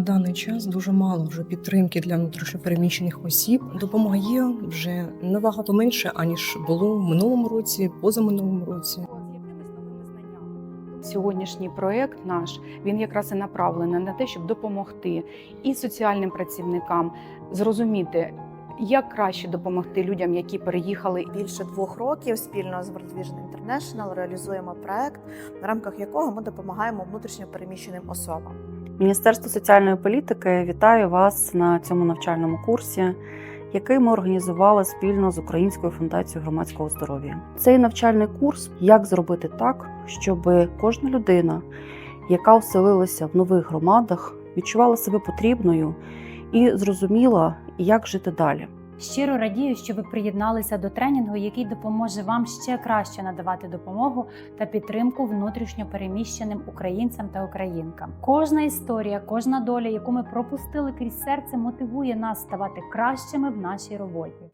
На даний час дуже мало вже підтримки для внутрішньопереміщених осіб. Допомога є вже набагато менше аніж було в минулому році, позаминулому році. Сьогоднішній проект наш він якраз і направлений на те, щоб допомогти і соціальним працівникам зрозуміти, як краще допомогти людям, які переїхали Більше двох років спільно з World Vision International реалізуємо проект, в рамках якого ми допомагаємо внутрішньо переміщеним особам. Міністерство соціальної політики вітає вас на цьому навчальному курсі, який ми організували спільно з Українською фундацією громадського здоров'я. Цей навчальний курс як зробити так, щоб кожна людина, яка оселилася в нових громадах, відчувала себе потрібною і зрозуміла, як жити далі. Щиро радію, що ви приєдналися до тренінгу, який допоможе вам ще краще надавати допомогу та підтримку внутрішньо переміщеним українцям та українкам. Кожна історія, кожна доля, яку ми пропустили крізь серце, мотивує нас ставати кращими в нашій роботі.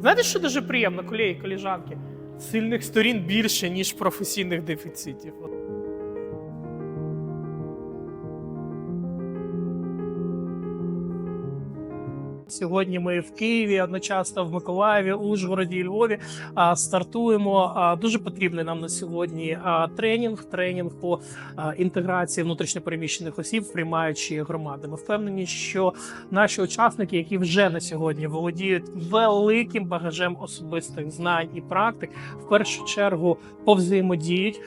Знаєте, що дуже приємно, колеги, коліжанки? Сильних сторін більше, ніж професійних дефіцитів. Сьогодні ми в Києві, одночасно в Миколаєві, Ужгороді Львові а, стартуємо. Дуже потрібний нам на сьогодні тренінг. Тренінг по інтеграції внутрішньопереміщених осіб, в приймаючі громади. Ми впевнені, що наші учасники, які вже на сьогодні володіють великим багажем особистих знань і практик, в першу чергу повзаємодіють,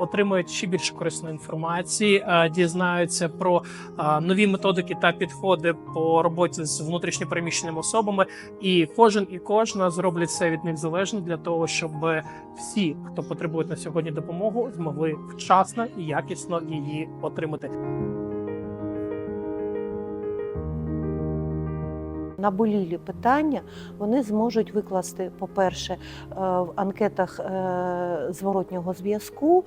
отримують ще більше корисної інформації, дізнаються про нові методики та підходи по роботі з внутрішньопереміщеними особами. І кожен і кожна зроблять все від них залежно для того, щоб всі, хто потребує на сьогодні допомогу, змогли вчасно і якісно її отримати. Наболілі питання вони зможуть викласти, по-перше, е, в анкетах е, зворотнього зв'язку,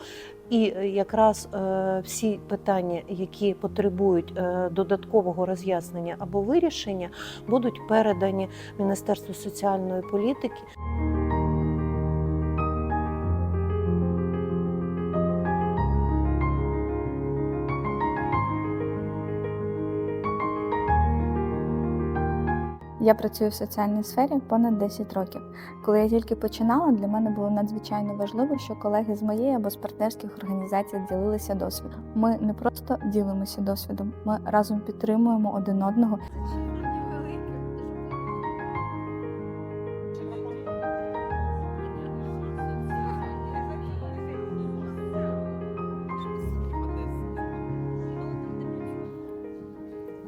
і е, якраз всі питання, які потребують додаткового роз'яснення або вирішення, будуть передані Міністерству соціальної політики. Я працюю в соціальній сфері понад 10 років. Коли я тільки починала, для мене було надзвичайно важливо, що колеги з моєї або з партнерських організацій ділилися досвідом. Ми не просто ділимося досвідом, ми разом підтримуємо один одного.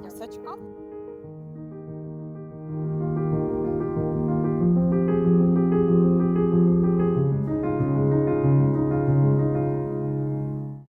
Все чекав?